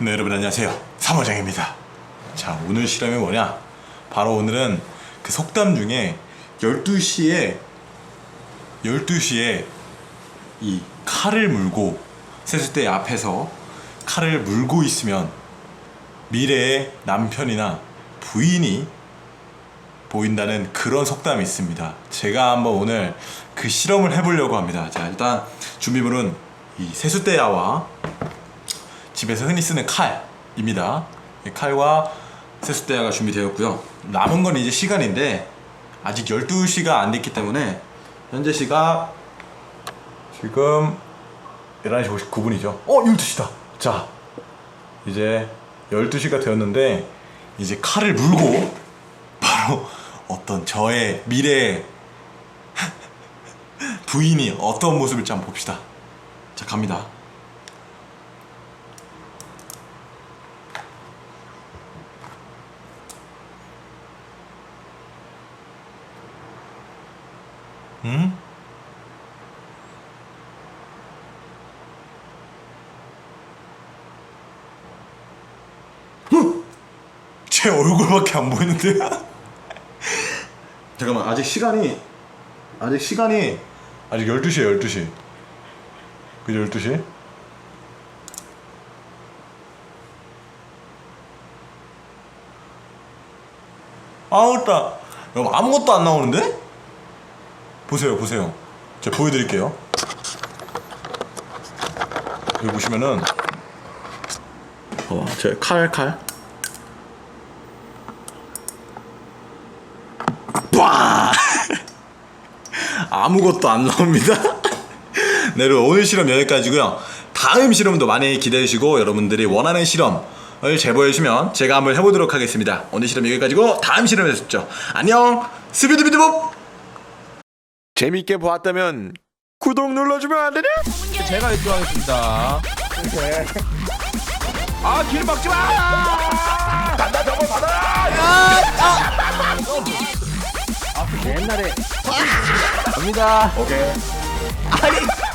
네 여러분 안녕하세요 사모장입니다 자 오늘 실험이 뭐냐 바로 오늘은 그 속담 중에 12시에 12시에 이 칼을 물고 세숫대 앞에서 칼을 물고 있으면 미래의 남편이나 부인이 보인다는 그런 속담이 있습니다. 제가 한번 오늘 그 실험을 해보려고 합니다. 자, 일단 준비물은 이 세숫대야와 집에서 흔히 쓰는 칼입니다. 이 칼과 세숫대야가 준비되었고요. 남은 건 이제 시간인데 아직 12시가 안 됐기 때문에 현재 시각 지금 11시 59분이죠. 어, 12시다. 자, 이제 12시가 되었는데 이제 칼을 물고 바로 어떤 저의 미래 부인이 어떤 모습일지 한번 봅시다. 자, 갑니다. 응? 제 얼굴밖에 안 보이는데? 잠깐만 아직 시간이 아직 시간이 아직 12시에 12시 그죠 12시? 아무것도 여러분 아무것도 안 나오는데? 보세요 보세요 제가 보여드릴게요 여기 보시면은 어, 제 칼 칼 빠! 아무것도 안 나옵니다. 네, 여러분 오늘 실험 여기까지고요. 다음 실험도 많이 기대해 주시고 여러분들이 원하는 실험을 제보해 주시면 제가 한번 해보도록 하겠습니다. 오늘 실험 여기까지고 다음 실험에 뵙죠. 안녕. 스비드비드봅. 재밌게 보았다면 구독 눌러주면 안 되냐? 제가 1등 하겠습니다. 아, 길 막지 마! 간다, 저거 받아라! 옛날에. 갑니다. 오케이. 아니,